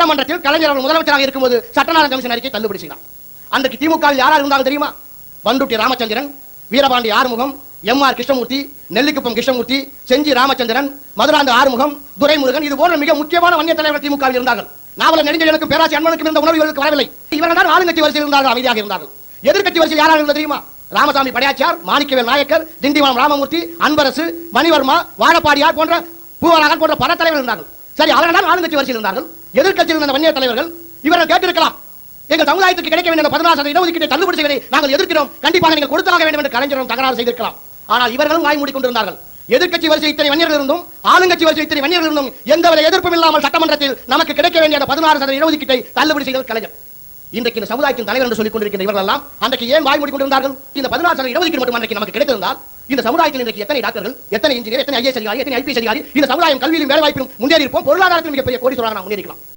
சட்டமன்றத்தில் கலைஞர் அவர் முதலமைச்சராக இருக்கும்போது சட்டநாதன் கமிஷன் அறிக்கை தள்ளுபடி செய்தார். அன்றைக்கு திமுக யாரா இருந்தாலும் தெரியுமா? பண்டுட்டி ராமச்சந்திரன் வீரபாண்டி ஆறுமுகம் எம் ஆர் கிருஷ்ணமூர்த்தி நெல்லிக்குப்பம் கிருஷ்ணமூர்த்தி செஞ்சி ராமச்சந்திரன் மதுராந்த ஆறுமுகம் துரைமுருகன் இது போன்ற மிக முக்கியமான வன்னிய தலைவர் திமுக இருந்தார்கள். நாவல நெடுஞ்செழியனுக்கும் பேராசி அன்பனுக்கும் இருந்த உணர்வு வரவில்லை. இவர்கள் தான் ஆளுங்கட்சி வரிசையில் இருந்தார்கள் அமைதியாக இருந்தார்கள். எதிர்கட்சி வரிசையில் யாராக இருந்தது தெரியுமா? ராமசாமி படையாச்சியார் மாணிக்கவேல் நாயக்கர் திண்டிவனம் ராமமூர்த்தி அன்பரசு மணிவர்மா வாழப்பாடியார் போன்ற பூவராகன் போன்ற பல தலைவர்கள் இருந்தார்கள். சரி அவர்கள் தான் ஆளுங்கட்சி வரிசையில் இருந்தார்கள். எதிர்க்கட்சியில் இருந்த வன்னிய தலைவர்கள் இவர்கள் கேட்டிருக்கலாம். எங்கள் சமுதாயத்துக்கு கிடைக்க வேண்டிய பதினாறு சதவீத இடஒதுக்கீட்டை தள்ளுபடி செய்வதை நாங்கள் எதிர்க்கிறோம். கண்டிப்பாக நீங்கள் கொடுத்தாக வேண்டும் என்று கலைஞரும் தகராறு செய்திருக்கலாம். ஆனால் இவர்களும் வாய் மூடிக்கொண்டிருந்தார்கள் எதிர்க்கட்சி வரிசை இத்தனை வன்னியர்கள் இருந்தும் ஆளுங்கட்சி வரிசை இத்தனை வன்னியர்கள் இருந்தும் எந்தவித எதிர்ப்பும் இல்லாமல் சட்டமன்றத்தில் நமக்கு கிடைக்க வேண்டிய பதினாறு சதவீத இடஒதுக்கீட்டை தள்ளுபடி செய்தது கலைஞர். இன்றைக்கு இந்த சமுதாயத்தின் தலைவர் என்று சொல்லிக் கொண்டிருக்கிற இவர்கள் எல்லாம் அன்றைக்கு ஏன் வாய் மூடிக்கொண்டிருந்தார்கள் இந்த பதினாறு சதவீத இடஒதுக்கீடு மட்டும் அன்றைக்கு நமக்கு கிடைத்திருந்தால் இந்த சமுதாயத்தில் இன்றைக்கு எத்தனை டாக்டர்கள் எத்தனை இன்ஜினியர் எத்தனை ஐஎஸ் அதிகாரி எத்தனை ஐபிஎஸ் அதிகாரி இந்த சமுதாயம் கல்வியிலும் வேலை வாய்ப்பிலும் முன்னேறி இருப்போம் பொருளாதாரத்தில் மிகப்பெரிய கோடீஸ்வரராக நாம் முன்னேறிக்கலாம்.